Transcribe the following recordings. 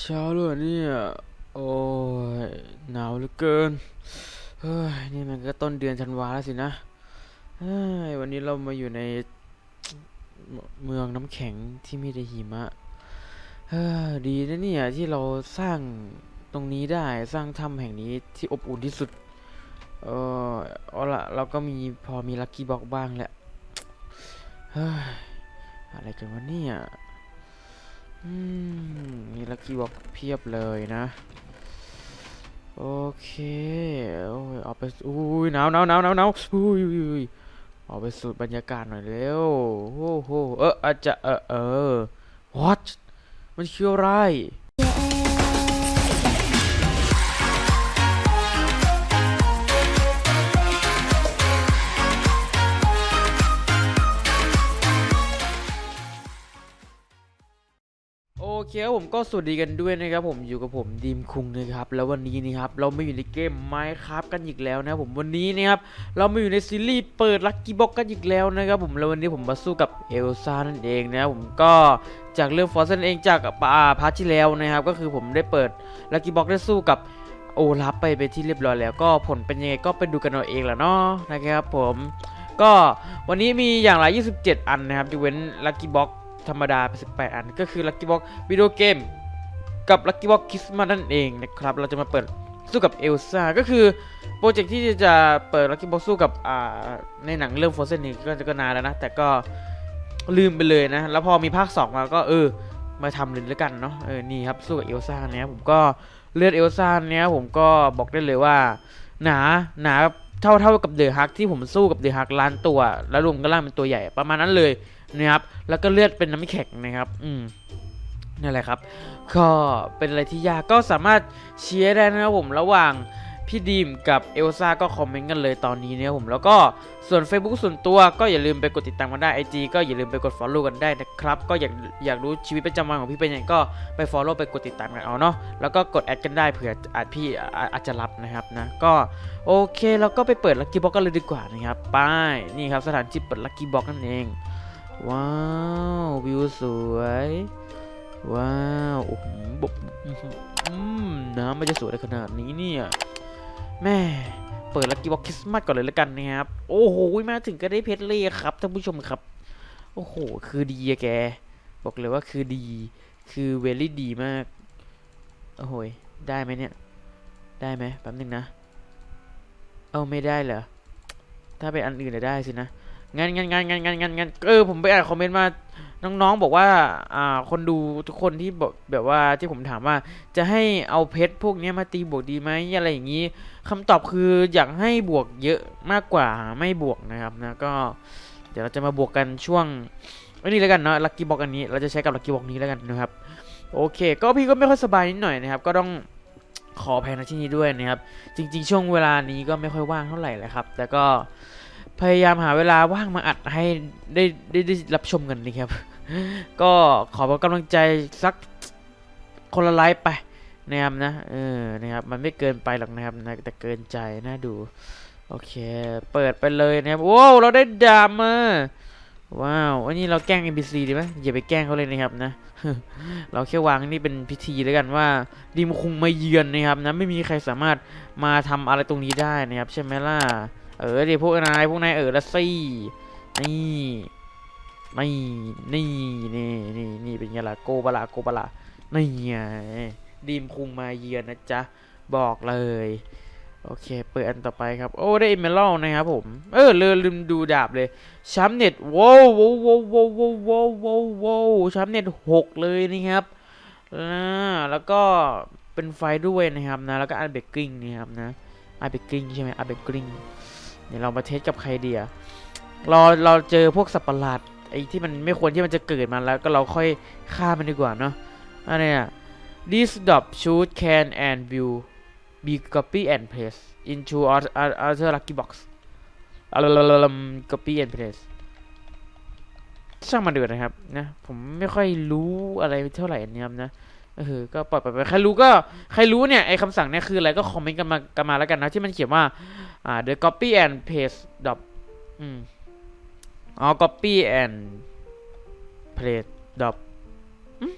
เช้าเลยเนี่ย โอ้ยหนาวเหลือเกิน เฮ้ย นี่มันก็ต้นเดือนธันวาแล้วสินะเฮ้ยวันนี้เรามาอยู่ในเมืองน้ำแข็งที่มีแต่หิมะ เฮ้ยดีนะเนี่ยที่เราสร้างตรงนี้ได้สร้างถ้ำแห่งนี้ที่อบอุ่นที่สุด เออเอาละเราก็มีพอมีลัคกี้บ็อกบ้างแหละ เฮ้ย อะไรกันวะเนี่ย มีลักกี้บ็อกเพียบเลยนะ โอเคโอ้ยเอาไปอุ้ยหนาวหนาวหนาวหนาวหนาวอุ้ยอุ้ยอุ้ยเอาไปสูดบรรยากาศหน่อยเร็วโอ้โหเอออาจจะเออเออ what มันคืออะไร คครับผมก็สวัสดีกันด้วยนะครับผมอยู่กับผมดีมคุงนะครับแล้ววันนี้นะครับเราไมาอยู่ในเกมไมค์ครับกันอีกแล้วนะครับผมวันนี้นะครับเรามาอยู่ในซีรีส์เปิดลัคกี้บ็อกกันอีกแล้วนะครับผมแล้ววันนี้ผมมาสู้กับเอลซ่านั่นเองนะครับผมก็จากเรื่องฟอร์เซนเองจากอ่าพาร์ทที่แล้วนะครับก็คือผมได้เปิดลัคกี้บ็อกได้สู้กับโอลาฟไปไปที่เรียบร้อยแล้ว ก็ผลเป็นยังไงก็ไปดูกันเอาเองแหละเนาะนะครับผมก็วันนี้มีอย่างละ 27 อันนะครับจะเว้นลัคกี้บ็อก ธรรมดาไป18 อัน ก็คือ Lucky Box วิดีโอเกมกับ Lucky Box คริสต์มาสนั่นเองนะครับ เราจะมาเปิดสู้กับเอลซ่าก็คือโปรเจกต์ที่จะเปิด Lucky Box สู้กับอ่าในหนังเรื่อง Frozen นี่ก็จะก็นานแล้วนะ แต่ก็ลืมไปเลยนะ แล้วพอมีภาค 2 มาก็เออ มาทำเลยแล้วกันเนาะเออนี่ครับสู้กับเอลซ่าเนี่ยผมก็เลือดเอลซ่าเนี่ยผมก็บอกได้เลยว่า หนาหนาเท่าเท่ากับเดอะฮักที่ผมสู้กับเดอะฮักล้านตัว แล้วรวมกันล่างเป็นตัวใหญ่ประมาณนั้นเลย นะครับแล้วก็เลือดเป็นน้ำแข็งนะครับอืมนั่นแหละครับ ก็เป็นอะไรที่ยากก็สามารถเชียร์ได้นะครับผมระหว่างพี่ดีมกับเอลซ่าก็คอมเมนต์กันเลยตอนนี้นะครับผมแล้วก็ส่วน Facebook ส่วนตัวก็อย่าลืมไปกดติดตามกันได้ IG ก็อย่าลืมไปกด Follow กันได้นะครับ ก็อยากอยากรู้ชีวิตประจำวันของพี่เป็นยังไงก็ไป Follow ไปกดติดตามกันเอาเนาะแล้วก็กดแอดกันได้เผื่ออาจพี่อาจจะรับนะครับนะก็โอเคเราก็ไปเปิดลัคกี้บ็อกกันเลยดีกว่านะครับไปนี่ครับสถานที่เปิดลัคกี้บ็อกนั่นเอง ว้าว วิวสวย ว้าว โอ้โหบบอืมน้ำมันจะสวยได้ขนาดนี้เนี่ยแม่เปิดลักกี้บ็อกคริสต์มาสก่อนเลยแล้วกันนะครับ โอ้โหมาถึงก็ได้เพชรเลยครับท่านผู้ชมครับ โอ้โห คือดีอะแก บอกเลยว่าคือดี คือเวลี่ดีมาก โอ้โหยได้ไหมเนี่ย ได้ไหมแป๊บนึงนะ เอาไม่ได้เหรอ ถ้าเป็นอันอื่นจะได้สินะ งั้นงั้นงั้นงั้นงั้นงั้นงั้นเออผมไปอ่านคอมเมนต์มาน้องๆบอกว่าอ่าคนดูทุกคนที่บอกแบบว่าที่ผมถามว่า จะให้เอาเพชรพวกนี้มาตีบวกดีไหมอะไรอย่างนี้คำตอบคืออยากให้บวกเยอะมากกว่าไม่บวกนะครับนะก็ เดี๋ยวเราจะมาบวกกันช่วงอันนี้แล้วกันเนาะลัคกี้บ็อกอันนี้เราจะใช้กับลัคกี้บ็อกนี้แล้วกันนะครับ โอเค ก็พี่ก็ไม่ค่อยสบายนิดหน่อยนะครับ ก็ต้องขอแพนที่นี้ด้วยนะครับ จริง ๆ ช่วงเวลานี้ก็ไม่ค่อยว่างเท่าไหร่แหละครับแต่ก็ พยายามหาเวลาว่างมาอัดให้ได้ได้ได้รับชมกันนะครับ ก็ขอกำลังใจสักคนละไลฟ์ไปนะครับนะเออนะครับมันไม่เกินไปหรอกนะครับนะแต่เกินใจน่าดู โอเค เปิดไปเลยนะครับว้าวเราได้ดาบมาว้าวอันนี้เราแกล้ง NPC ดีไหมอย่าไปแกล้งเขาเลยนะครับนะ เราแค่วางนี่เป็นพิธีแล้วกันว่าดีมคุงมาเยือนนะครับนะไม่มีใครสามารถมาทำอะไรตรงนี้ได้นะครับ ใช่ไหมล่ะ เออเดี๋พวกนายพวกนายเออละสินี่ไม่นี่นี่นี่นี่เป็นไงล่ะโกบลาโกบลานี่ไงดีมคุงมาเยือนนะจ๊ะ บอกเลย โอเค เปิดอันต่อไปครับ โอ้ ได้เอเมลล์นะครับผม เออลืมดูดาบเลยแชมป์เน็ตว้าวว้าวว้าวว้าวว้าวว้าวว้าวช้เน็ตหกเลยนะครับนะแล้วก็เป็นไฟด้วยนะครับนะ แล้วก็อันเบกกิ้งนะครับนะอันเบกกิ้งใช่ไหมอันเบกกิ้ง เดี๋ยวเรามาเทสกับใครเดียเราเราเจอพวกสัตว์ประหลาดไอ้ที่มันไม่ควรที่มันจะเกิดมาแล้วก็เราค่อยฆ่ามันดีกว่าเนาะอันนี้ย this dot shoot can and will be copy and paste into other other lucky box อะไร copy and paste ช่างมันเดือดนะครับนะผมไม่ค่อยรู้อะไรเท่าไหร่อันนี้ครับนะเออก็ปล่อยไปใครรู้ก็ใครรู้เนี่ยไอ้คำสั่งเนี่ยคืออะไรก็คอมเมนต์กันมากันมาแล้วกันนะที่มันเขียนว่า อ่า the copy and paste dot อืมอ๋อ copy and paste dot อืม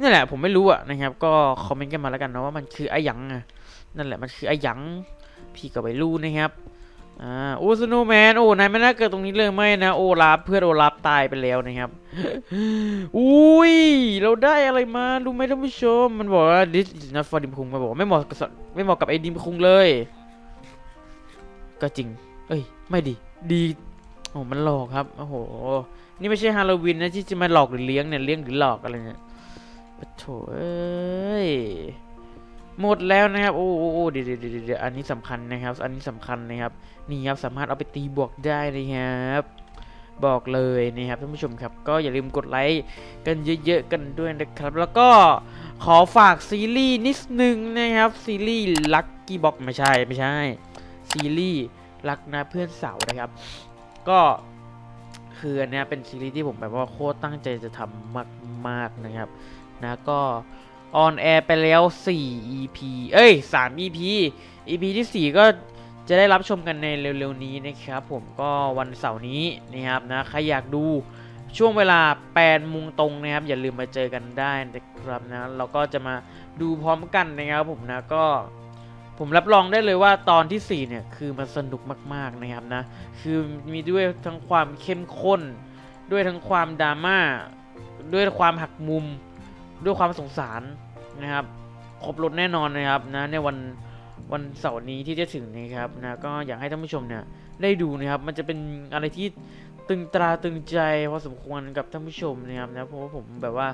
นี่แหละผมไม่รู้อะนะครับ ก็คอมเมนต์กันมาแล้วกันเนาะว่ามันคือไอ้หยังอะนั่นแหละมันคือไอ้หยังพี่ก็ไม่รู้นะครับอ่าโอ้สโนว์แมนโอ้นายไม่น่าเกิดตรงนี้เลยไม่นะโอลาฟเพื่อนโอลาฟตายไปแล้วนะครับอุ้ยเราได้อะไรมารู้ไหมท่านผู้ชม มันบอกว่า this is not for ดิมคุงมันบอกไม่เหมาะกับไม่เหมาะกับไอ้ดิมคุงเลย ก็จริง เอ้ย ไม่ดี ดีโอ้มันหลอกครับ โอ้โห นี่ไม่ใช่ฮาโลวีนนะที่จะมาหลอกหรือเลี้ยงเนี่ย เลี้ยงหรือหลอกอะไรเนี่ยปะโถเอ้ย หมดแล้วนะครับ โอ้โอ้โอ้เดี๋ยวเดี๋ยวเดี๋ยวอันนี้สำคัญนะครับ อันนี้สำคัญนะครับ นี่ครับ สามารถเอาไปตีบวกได้นะครับบอกเลยนะครับท่านผู้ชมครับ ก็อย่าลืมกดไลค์กันเยอะๆกันด้วยนะครับ แล้วก็ขอฝากซีรีส์นิดนึงนะครับ ซีรีส์ลัคกี้บ็อกไม่ใช่ไม่ใช่ ซีรีส์รักนะเพื่อนสาวนะครับ ก็คืออันนี้เป็นซีรีส์ที่ผมแบบว่าโคตรตั้งใจจะทำมาก ๆ นะครับ นะก็ออนแอร์ไปแล้ว 4 EP เอ้ย 3 EP EP ที่ 4 ก็จะได้รับชมกันในเร็ว ๆ นี้นะครับ ผมก็วันเสาร์นี้นะครับนะใครอยากดูช่วงเวลา8โมงตรงนะครับ อย่าลืมมาเจอกันได้นะครับนะเราก็จะมาดูพร้อมกันนะครับผมนะก็ ผมรับรองได้เลยว่าตอนที่ 4 เนี่ย คือมันสนุกมากๆนะครับนะ คือมีด้วยทั้งความเข้มข้น ด้วยทั้งความดราม่า ด้วยความหักมุม ด้วยความสงสารนะครับ ครบรถแน่นอนนะครับนะในวันวันเสาร์นี้ที่จะถึงนี้ครับนะก็อยากให้ท่านผู้ชมเนี่ยได้ดูนะครับ มันจะเป็นอะไรที่ตึงตราตึงใจพอสมควรกับท่านผู้ชมนะครับนะเพราะว่าผมแบบว่า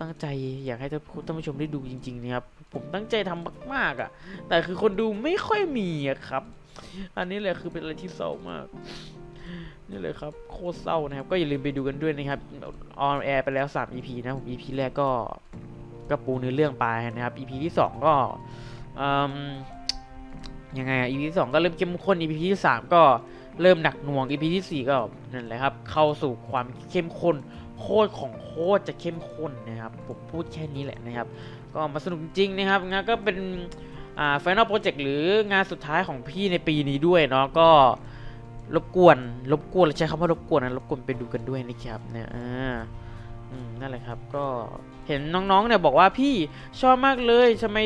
ตั้งใจอยากให้ท่านผู้ชมได้ดูจริงๆนะครับ ผมตั้งใจทำมากๆอะ แต่คือคนดูไม่ค่อยมีอะครับ อันนี้แหละคือเป็นอะไรที่เศร้ามากนี่เลยครับโคตรเศร้านะครับ ก็อย่าลืมไปดูกันด้วยนะครับออนแอร์ไปแล้ว 3 EP นะผม EP แรกก็ก็ปูเนื้อเรื่องไปนะครับ EP ที่ 2 ก็อืมยังไงอะ EP ที่2ก็เริ่มเข้มข้น EP ที่ 3 ก็ เริ่มหนักหน่วง EP ที่ 4 ก็นั่นแหละครับ เข้าสู่ความเข้มข้นโคตรของโคตรจะเข้มข้นนะครับผมพูดแค่นี้แหละนะครับ ก็มาสนุกจริงนะครับงานก็เป็นอ่า Final Project หรืองานสุดท้ายของพี่ในปีนี้ด้วยเนาะก็รบกวนรบกวนใช้คำว่ารบกวนนะรบกวนไปดูกันด้วยนะครับเนี่ยอ่านั่นแหละครับก็เห็นน้องๆเนี่ยบอกว่าพี่ชอบมากเลยทำไม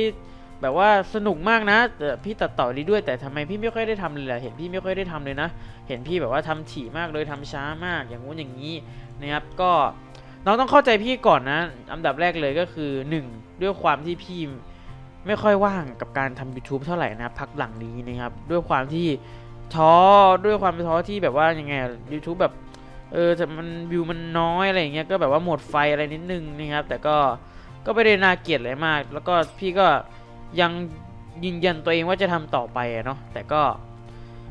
แบบว่าสนุกมากนะแต่พี่ตัดต่อดีด้วยแต่ทำไมพี่ไม่ค่อยได้ทำเลยล่ะเห็นพี่ไม่ค่อยได้ทำเลยนะ เห็นพี่แบบว่าทำถี่มากเลยทำช้ามากอย่างงู้นอย่างนี้นะครับก็น้องต้องเข้าใจพี่ก่อนนะอันดับแรกเลยก็คือ 1 ด้วยความที่พี่ไม่ค่อยว่างกับการทำ YouTube เท่าไหร่นะพักหลังนี้นะครับ ด้วยความที่ท้อด้วยความท้อที่แบบว่ายังไงยูทูบแบบเออแต่มันวิวมันน้อยอะไรอย่างเงี้ยก็แบบว่าหมดไฟอะไรนิดนึงนะครับ แต่ก็ก็ไม่ได้น่าเกลียดอะไรมาก แล้วก็พี่ก็ ยังยืนยันตัวเองว่าจะทำต่อไปเนาะแต่ก็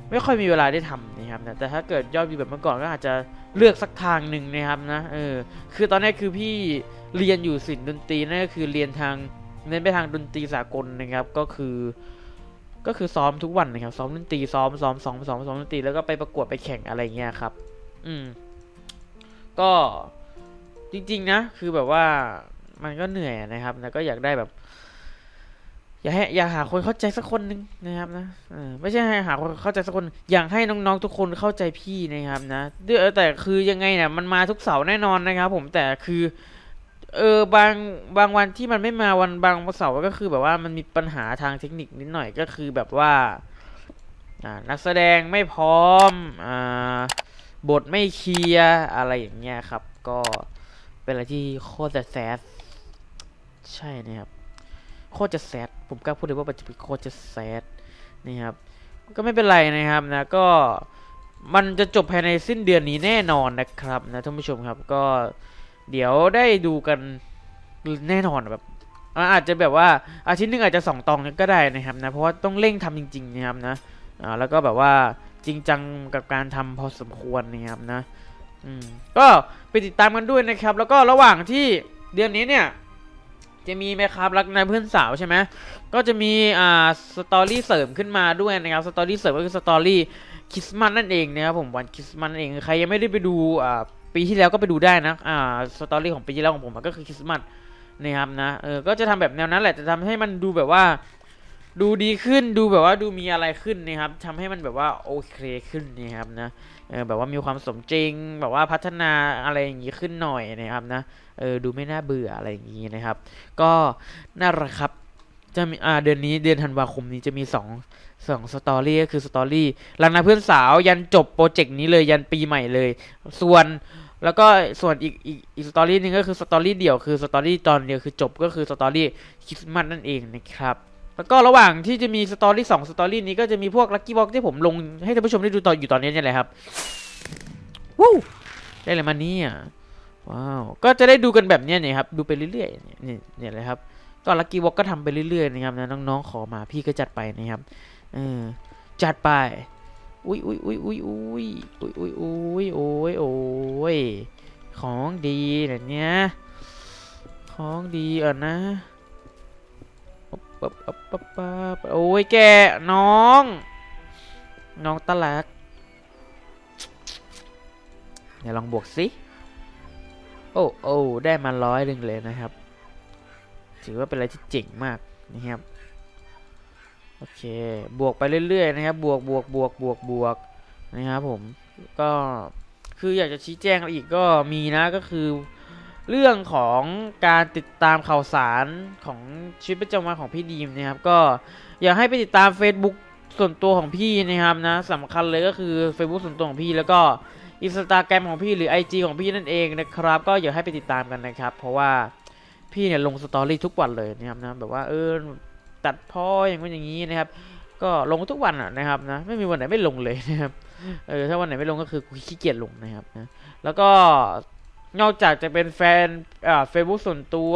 ไม่ค่อยมีเวลาได้ทำนะครับแต่ถ้าเกิดยอดวิวแบบเมื่อก่อนก็อาจจะเลือกสักทางหนึ่งนะครับนะเออคือตอนนี้คือพี่เรียนอยู่ศิลป์ดนตรีนั่นก็คือเรียนทางเน้นไปทางดนตรีสากลนะครับก็คือก็คือซ้อมทุกวันนะครับซ้อมดนตรีซ้อมซ้อมซ้อมซ้อมซ้อมดนตรีแล้วก็ไปประกวดไปแข่งอะไรเงี้ยครับ อืม ก็จริง ๆ นะ คือแบบว่ามันก็เหนื่อยนะครับ แล้วก็อยากได้แบบ อยาให้อยาหาคนเข้าใจสักคนหนึงนะครับนะไม่ใช่ให้หาคนเข้าใจสักคน อยากให้น้องๆทุกคนเข้าใจพี่นะครับนะด้วยแต่คือยังไงเนี่ยมันมาทุกเสาร์แน่นอนนะครับ ผมแต่คือ เออบางบางวันที่มันไม่มาวันบางเสาร์ก็คือแบบว่ามันมีปัญหาทางเทคนิคนิดหน่อยก็คือแบบว่าอ่านักแสดงไม่พร้อมอบทไม่เคลียร์อะไรอย่างเงี้ยครับ ก็เป็นอะไรที่โคตรจะแซดใช่นะครับโคตรจะแซด ผมกล้าพูดเลยว่ามันจะเป็นโคตรจะแซดนะครับ ก็ไม่เป็นไรนะครับนะก็มันจะจบภายในสิ้นเดือนนี้แน่นอนนะครับนะท่านผู้ชมครับก็เดี๋ยวได้ดูกันแน่นอนแบบอาจจะแบบว่าอาทิตย์หนึงอาจจะสองตอนก็ได้นะครับนะเพราะว่าต้องเร่งทำจริง ๆ นะครับนะอ่าแล้วก็แบบว่าจริงจังกับการทำพอสมควรนะครับนะอืมก็ไปติดตามกันด้วยนะครับ แล้วก็ระหว่างที่เดือนนี้เนี่ย จะมีไหมครับรักนายเพื่อนสาวใช่ไหมก็จะมีอ่าสตอรี่เสริมขึ้นมาด้วยนะครับสตอรี่เสริมก็คือสตอรี่คริสต์มาสนั่นเองนะครับผมวันคริสต์มาสนั่นเองใครยังไม่ได้ไปดูอ่าปีที่แล้วก็ไปดูได้นะอ่าสตอรี่ของปีที่แล้วของผมก็คือคริสต์มาสนะครับนะเออก็จะทำแบบแนวนั้นแหละจะทำให้มันดูแบบว่า ดูดีขึ้นดูแบบว่าดูมีอะไรขึ้นนะครับทำให้มันแบบว่าโอเคขึ้นนะครับนะเออแบบว่ามีความสมจริง แบบว่าพัฒนาอะไรอย่างงี้ขึ้นหน่อยนะครับนะเออดูไม่น่าเบื่ออะไรอย่างงี้นะครับ ก็น่ารักครับจะมีอ่าเดือนนี้เดือนธันวาคมนี้จะมีสองสองสตอรี่ก็คือสตอรี่รักนาเพื่อนสาวยันจบโปรเจกต์นี้เลยยันปีใหม่เลย ส่วนแล้วก็ส่วนอีกอีกอีกสตอรี่หนึงก็คือสตอรี่เดี่ยวคือสตอรี่ตอนเดียวคือจบก็คือสตอรี่คริสต์มาสนั่นเองนะครับ แล้วก็ระหว่างที่จะมีสตอรี่สองสตอรี่นี้ก็จะมีพวกลั c กี้บ็อกที่ผมลงให้ท่านผู้ชมได้ดูตอนอยู่ตอนนี้เนี่ยแหละครับวู้ได้เลยมาเนี่ยว้าวก็จะได้ดูกันแบบเนี้ยเนี่ยครับดูไปเรื่อยๆเนี่ยเนี่ยเนี่ยเลยครับก็ลั c กี้บ็อกก็ทำไปเรื่อยๆนะครับนะน้องๆขอมาพี่ก็จัดไปนะครับเออจัดไปอุ้ยอุ้ยอุ้ยอุ้ยอุ้ยอุ้ยอุ้ยอุ้ยโอ้ยโอ้ยของดีแบบเนี้ยของดีเออนะ ปั๊บปั๊บปั๊บปั๊บโอ้ยแกน้อง น้องตะลักเดี๋ยวลองบวกสิโอ้โอ้ได้มาร้อยหนึ่งเลยนะครับ ถือว่าเป็นอะไรที่เจ๋งมากนะครับโอเคบวกไปเรื่อยๆนะครับบวกบวกบวกบวกบวกนะครับผมก็คืออยากจะชี้แจงอีกก็มีนะก็คือ เรื่องของการติดตามข่าวสารของชีวิตประจำวันของพี่ดีมนะครับก็อยากให้ไปติดตาม Facebook ส่วนตัวของพี่นะครับนะสำคัญเลยก็คือ Facebook ส่วนตัวของพี่แล้วก็อินสตาแกรมของพี่หรือ IG ของพี่นั่นเองนะครับ ก็อยากให้ไปติดตามกันนะครับ เพราะว่าพี่เนี่ยลงสตอรี่ทุกวันเลยนะครับนะแบบว่าเออตัดพ้ออย่างนู้อย่างนี้นะครับ ก็ลงทุกวันอะนะครับนะไม่มีวันไหนไม่ลงเลยนะครับเออถ้าวันไหนไม่ลงก็คือขี้เกียจลงนะครับนะแล้วก็ นอกจากจะเป็นแฟนอ่าเฟซบุ๊กส่วนตัว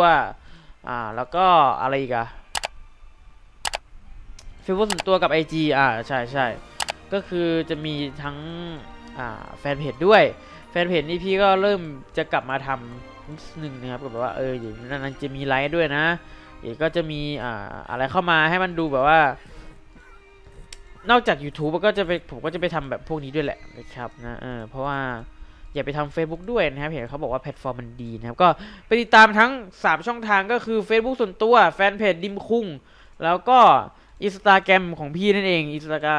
อ่าแล้วก็อะไรอีกอะเฟซบุ๊กส่วนตัวกับ IG อ่าใช่ใช่ก็คือจะมีทั้งอ่าแฟนเพจด้วย แฟนเพจนี่พี่ก็เริ่มจะกลับมาทำนิดนึงนะครับก็แบบว่าเอออย่างนั้นจะมีไลฟ์ด้วยนะเดี๋ยวก็จะมีอ่าอะไรเข้ามาให้มันดูแบบว่า นอกจาก YouTube ก็จะไปผมก็จะไปทำแบบพวกนี้ด้วยแหละนะครับนะเออเพราะว่า อย่าไปทำ Facebook ด้วยนะครับ เห็นเขาบอกว่าแพลตฟอร์มมันดีนะครับ ก็ไปติดตามทั้ง 3 ช่องทางก็คือ Facebook ส่วนตัวแฟนเพจดิมคุงแล้วก็อินสตาแกรมของพี่นั่นเองอินสตา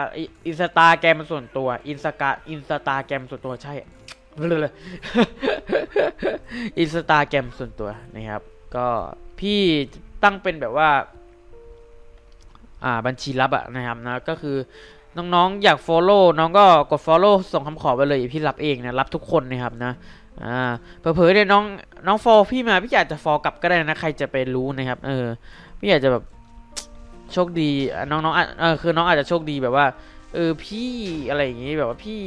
อินสตาแกรมส่วนตัวอินสตาอินสตาแกรมส่วนตัวใช่เลยอินสตาแกรมส่วนตัวนะครับ ก็พี่ตั้งเป็นแบบว่า อ่าบัญชีลับอะนะครับนะก็คือน้องๆอยาก follow น้องก็กด follow ส่งคำขอไปเลยพี่รับเองนะรับทุกคนนะครับนะอ่าเผลอๆเนี่ยน้องน้อง follow พี่มาพี่อาจจะ follow กลับก็ได้นะใครจะไปรู้นะครับเออพี่อาจจะแบบโชคดีน้องๆอะเออคือน้องอาจจะโชคดีแบบว่าเออพี่อะไรอย่างงี้แบบว่าพี่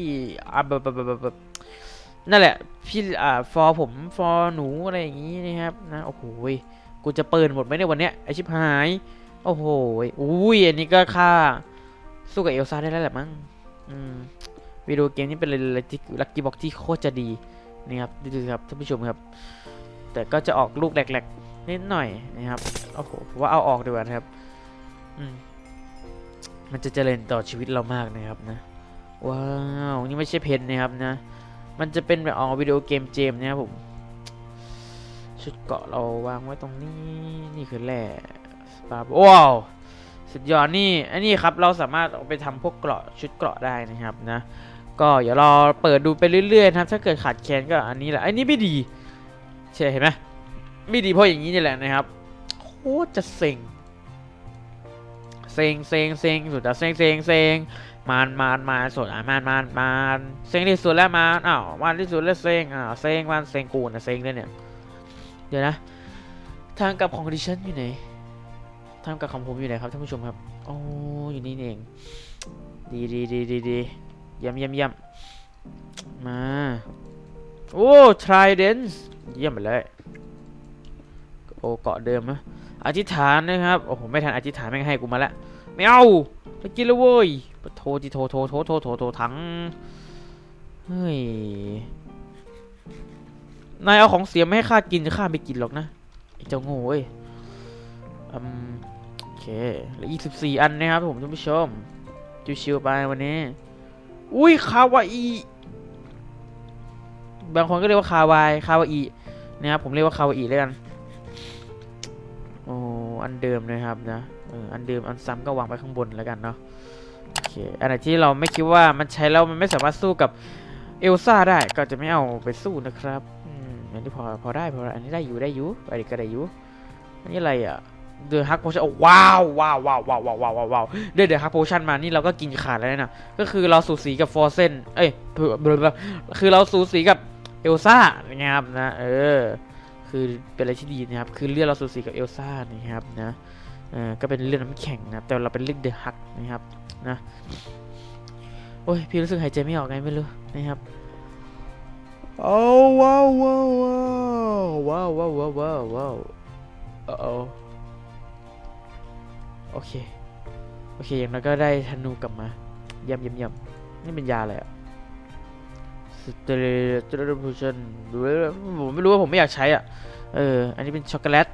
อะแบบแบบแบบแบบนั่นแหละพี่อ่า follow ผม follow หนูอะไรอย่างงี้นะครับนะโอ้โหกูจะเปิดหมดไหมในยวันเนี้ยไอชิบหาย โอ้โห อุ้ย อันนี้ก็ค่า สู้กับเอลซ่าได้แล้วแหละมั้ง อืม วิดีโอเกมนี้เป็นรที่ลักกี้บ็อกที่โคตรจะดี นี่ครับ ดูสิครับท่านผู้ชมครับ แต่ก็จะออกลูกแหลกๆ นิดหน่อยนะครับ โอ้โหผมว่าเอาออกดีกว่านะครับ อืม มันจะเจริญต่อชีวิตเรามากนะครับนะ ว้าว นี่ไม่ใช่เพนนะครับนะ มันจะเป็นแบบออกวิดีโอเกมเจมนะครับผม ชุดเกาะเราวางไว้ตรงนี้ นี่คือแร่ส ปาว้าวสุดยอดนี่อันนี้ครับเราสามารถเอาไปทำพวกเกราะชุดเกราะได้นะครับนะ ก็เดี๋ยวเราเปิดดูไปเรื่อยๆนะครับ ถ้าเกิดขาดแคลนก็อันนี้แหละอันนี้ไม่ดีใช่เห็นไหมไม่ดีเพราะอย่างนี้นี่แหละนะครับโคตรจะเซ็งเซ็งเซ็งเซ็งสุดอะเซ็งเซ็งเซ็งมานมานมานสุดอะมานมานมานเซ็งที่สุดแล้วมานอ้าวมานที่สุดแล้วเซ็งอ้าวเซ็งมานเซ็งกูนะเซ็งเลยเนี่ยเดี๋ยวนะ ทางกลับของดิฉันอยู่ไหน ทำกับของผมอยู่ไหนครับท่านผู้ชมครับโอ้อยู่นี่เองดีดีดีดีดีเยี่ยมเยี่ยมเยี่ยมมาโอ้ทริเดนส์เยี่ยมไปเลยโอเกาะเดิมนะอธิษฐานนะครับโอ้โหไม่ทันอธิษฐานไม่งให้กูมาล้วไม่เอาไปกินแล้วเว้ยโทรจิโทรโทรโทรโทรโทรโทรทั้งเฮ้ยนายเอาของเสียไม่ให้ข้ากินข้าไม่กินหรอกนะไอ้เจ้าโง่เว้ยอืม เคเหลืออีกสิบสี่อันนะครับผมท่านผู้ชม ชิวๆไปวันนี้ อุ้ยคาวาอีบางคนก็เรียกว่าคาวายคาวาอีนะครับผมเรียกว่าคาวาอีแล้วกันโอ้อันเดิมนะครับนะอันเดิมอันซ้ำก็วางไปข้างบนแล้วกันเนาะโอเคอันไหนที่เราไม่คิดว่ามันใช้แล้วมันไม่สามารถสู้กับเอลซ่าได้ก็จะไม่เอาไปสู้นะครับอืมอันนี้พอพอได้พออันนี้ได้อยู่ได้อยู่อันนี้ก็ได้อยู่อันนี้อะไรอะ เดือะฮักโพชั่นว้าวว้าวว้าวว้าวว้าวว้าวว้าวเดือะฮักโพชั่นมานี่เราก็กินขาดแล้วนะก็คือเราสูสีกับฟอร์เซนเอ้ยบลบคือเราสูสีกับเอลซ่านะครับนะเออคือเป็นอะไรที่ดีนะครับคือเลือดเราสูสีกับเอลซ่านะครับนะเออก็เป็นเลือดน้ำแข็งนะครับแต่เราเป็นเลือดเดือะฮักนะครับนะโอ้ยพี่รู้สึกหายใจไม่ออกไงไม่รู้นะครับโอ้ว้าวว้าวว้าวว้าวว้าวว้าวว้าวเออ โอเค โอเค อย่างน้อยก็ได้ธนูกลับมาเยี่ยมเยี่ยมเยี่ยมนี่เป็นยาอะไรอะสเตอร์สเตอร์พูชั่นผมไม่รู้ว่าผมไม่อยากใช้อะ เออ อันนี้เป็นช็อกโกแลต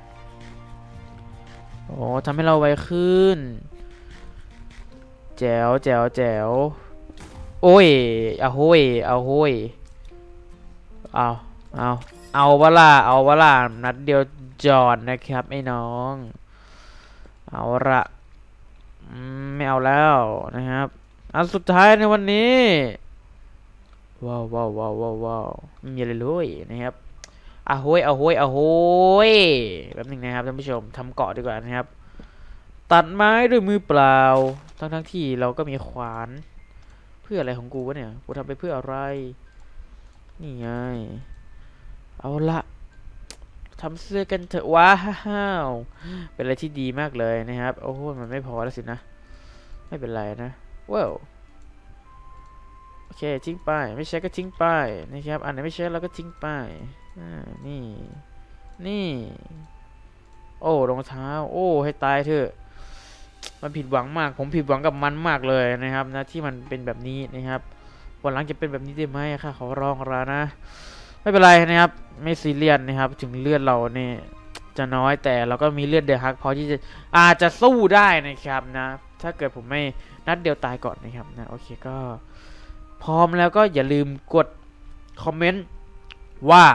โอ้ทำให้เราไวขึ้น แจ๋วแจ๋วแจ๋วโอ้ยเอาโห้ยเอาโห้ยเอาเอาเอาวะล่ะเอาวะล่ะนัดเดียวจอดนะครับไอ้น้อง เอาละไม่เอาแล้วนะครับ อันสุดท้ายในวันนี้ว้าวว้าวว้าวว้าวว้าวไม่มีอะไรเลยนะครับอาโหยอาโหยอาโหยแป๊บนึงนะครับท่านผู้ชมทำเกาะดีกว่านะครับ ตัดไม้ด้วยมือเปล่า ทั้งทั้งที่เราก็มีขวาน เพื่ออะไรของกูวะเนี่ย กูทำไปเพื่ออะไร นี่ไง เอาละ ทำเสื้อกันเถอะว้าวเป็นอะไรที่ดีมากเลยนะครับ โอ้โหมันไม่พอแล้วสินะ ไม่เป็นไรนะว้าวโอเคทิ้งไปไม่ใช้ก็ทิ้งไปนะครับอันไหนไม่ใช้เราก็ทิ้งไปอ่านี่นี่ โอ้รองเท้า โอ้ ให้ตายเถอะ มันผิดหวังมาก ผมผิดหวังกับมันมากเลยนะครับนะที่มันเป็นแบบนี้นะครับวันหลังจะเป็นแบบนี้ได้ไหมค่ะขอร้องแล้วนะ ไม่เป็นไรนะครับ ไม่ซีเรียสนะครับ ถึงเลือดเราเนี่ยจะน้อยแต่เราก็มีเลือดเดือดฮักพอที่จะอาจจะสู้ได้นะครับนะ ถ้าเกิดผมไม่นัดเดียวตายก่อนนะครับนะโอเคก็ พร้อมแล้วก็อย่าลืมกดคอมเมนต์ว่า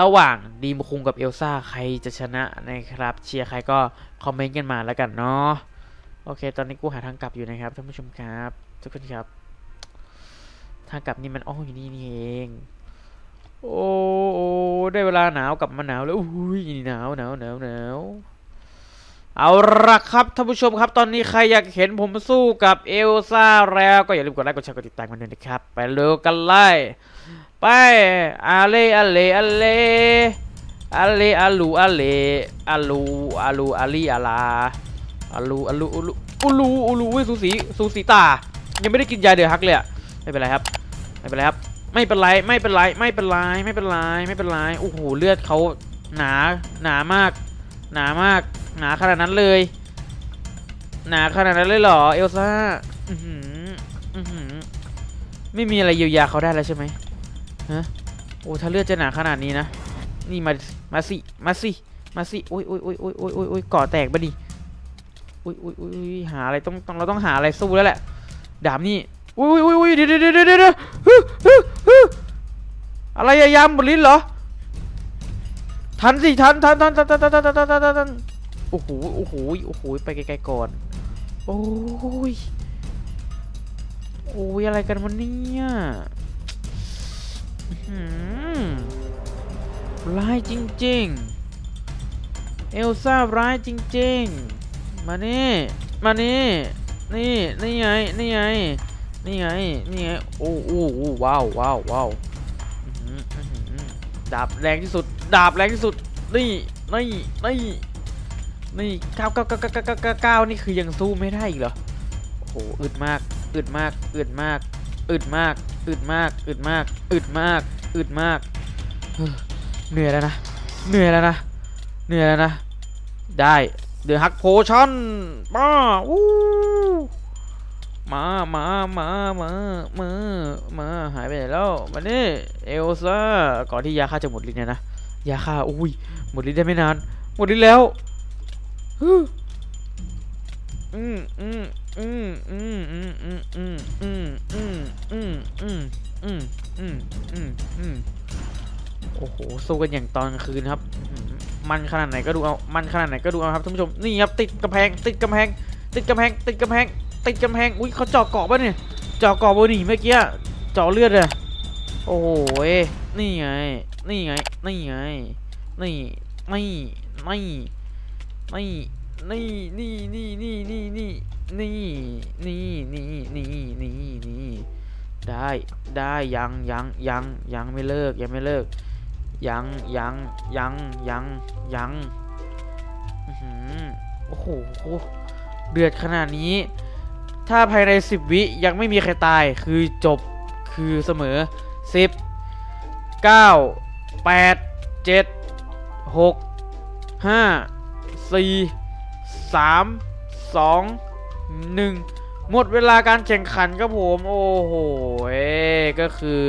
ระหว่างดีมคุงกับเอลซ่าใครจะชนะนะครับ เชียร์ใครก็คอมเมนต์กันมาแล้วกันเนาะโอเค ตอนนี้กูหาทางกลับอยู่นะครับท่านผู้ชมครับ ทุกคนครับ ทางกลับนี่มันอ้ออยู่นี่นี่เอง โอ้โอ้ได้เวลาหนาวกลับมาหนาวแล้วอุ้ยหนาวหนาวหนาวหนาวเอาละครับท่านผู้ชมครับ ตอนนี้ใครอยากเห็นผมสู้กับเอลซ่าแล้วก็อย่าลืมกดไลค์กดแชร์กดติดตามกันด้วยนะครับ ไปเร็วกันเลยไปอาเลอาเลอาเลอาเลอาลูอาเลอาลูอาลูอาลีอาลาอาลูอาลูอาลูอาลูอาลูเว้ยสูสีสูสีตา ยังไม่ได้กินยาเดือดฮักเลยอะไม่เป็นไรครับไม่เป็นไรครับ ไม่เป็นไรไม่เป็นไรไม่เป็นไรไม่เป็นไรไม่เป็นไรโอ้โหเลือดเขาหนาหนามาก หนามาก หนาขนาดนั้นเลย หนาขนาดนั้นเลยเหรอเอลซ่าอือหืออือหือไม่มีอะไรเยียวยาเขาได้แล้วใช่ไหมฮะโอ้ถ้าเลือดจะหนาขนาดนี้นะนี่มามาสิมาสิมาสิโอ้ยโอ้ยโอ้ยโอ้ยโอ้ยโอ้ยโอ้ยกาะแตกบะดิโอ้ยโอ้ยโอ้ยหาอะไรต้องต้องเราต้องหาอะไรสู้แล้วแหละดาบนี่ อุ้ยอุ้ยอุ้ยเดี๋ยวเดี๋ยวเดี๋ยวเดี๋ยวฮึฮึฮึอะไรอะยามบนลิ้นเหรอ ทันสิทันทันทันทันทันทันทันทันทันทันโอ้โหโอ้โหโอ้โหไปไกลๆก่อน โอ้ยโอ้ยอะไรกันวะเนี่ยร้ายจริงๆ เอลซ่าร้ายจริงๆ มานี่ มานี่ นี่ นี่ไง นี่ไง นี่ไง นี่ไง โอ้โอ้โอ้ว้าวว้าวว้าวดาบแรงที่สุด ดาบแรงที่สุด นี่นี่นี่นี่เก้าเก้าเก้าเก้าเก้าเก้าเก้านี่คือยังสู้ไม่ได้อีกเหรอ โอ้โห อึดมาก อึดมาก อึดมาก อึดมาก อึดมาก อึดมาก อึดมาก อึดมาก เหนื่อยแล้วนะ เหนื่อยแล้วนะ เหนื่อยแล้วนะ ได้ เดือดฮักโพชั่นมาวู้ มามามามามามาหายไปไหนแล้วมานี่เอลซ่าก่อนที่ยาฆ่าจะหมดฤทธิ์เนี่ยนะยาฆ่าอุ้ยหมดฤทธิ์ได้ไม่นาน หมดฤทธิ์แล้วฮึอืมอืมอืมอืมอืมอืมอืมอืมอืมอืมอืมอืมอืมอืมอืมโอ้โหสู้กันอย่างตอนคืนครับ มันขนาดไหนก็ดูเอา มันขนาดไหนก็ดูเอาครับท่านผู้ชม นี่ครับติดกำแพง ติดกำแพง ติดกำแพง ติดกำแพง ติดกำแพงอุ้ยเขาเจาะเกาะป่ะเนี่ยเจาะเกาะบนหนีเมื่อกี้เจาะเลือดอะโอ้โหนี่ไง นี่ไง นี่ไง นี่ นี่ นี่ นี่ นี่ นี่ นี่ นี่ นี่ นี่ นี่ นี่ นี่ นี่ นี่ นี่ ได้ ได้ ยัง ยัง ยัง ยังไม่เลิก ยังไม่เลิก ยัง ยัง ยัง ยัง ยังอื้อหือโอ้โห เดือดขนาดนี้ ถ้าภายในสิบวิยังไม่มีใครตายคือจบคือเสมอสิบเก้าแปดเจ็ดหกห้าสี่สามสองหนึ่งหมดเวลาการแข่งขันครับผม โอ้โหเอ้ก็คือ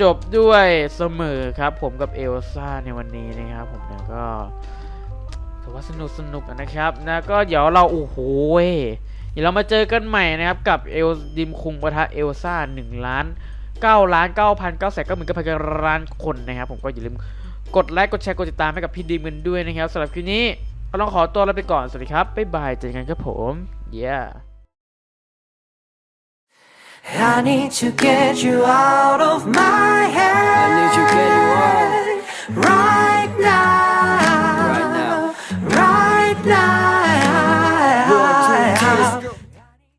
จบด้วยเสมอครับผมกับเอลซ่าในวันนี้นะครับผมนะก็ถือว่าสนุกสนุกนะครับนะก็เดี๋ยวเราโอ้โห เดี๋ยวเรามาเจอกันใหม่นะครับกับเอลดิมคุงปะทะเอลซ่า1ล้าน9ล้าน9พัน9แสน9หมื่น9พันล้านคนนะครับผมก็อย่าลืมกดไลค์กดแชร์กดติดตามให้กับพี่ดิมกันด้วยนะครับสำหรับคลิปนี้ก็ต้องขอตัวลาไปก่อน สวัสดีครับ บ๊ายบาย เจอกันครับผม yeah I need to get you out of my head. I need to get you out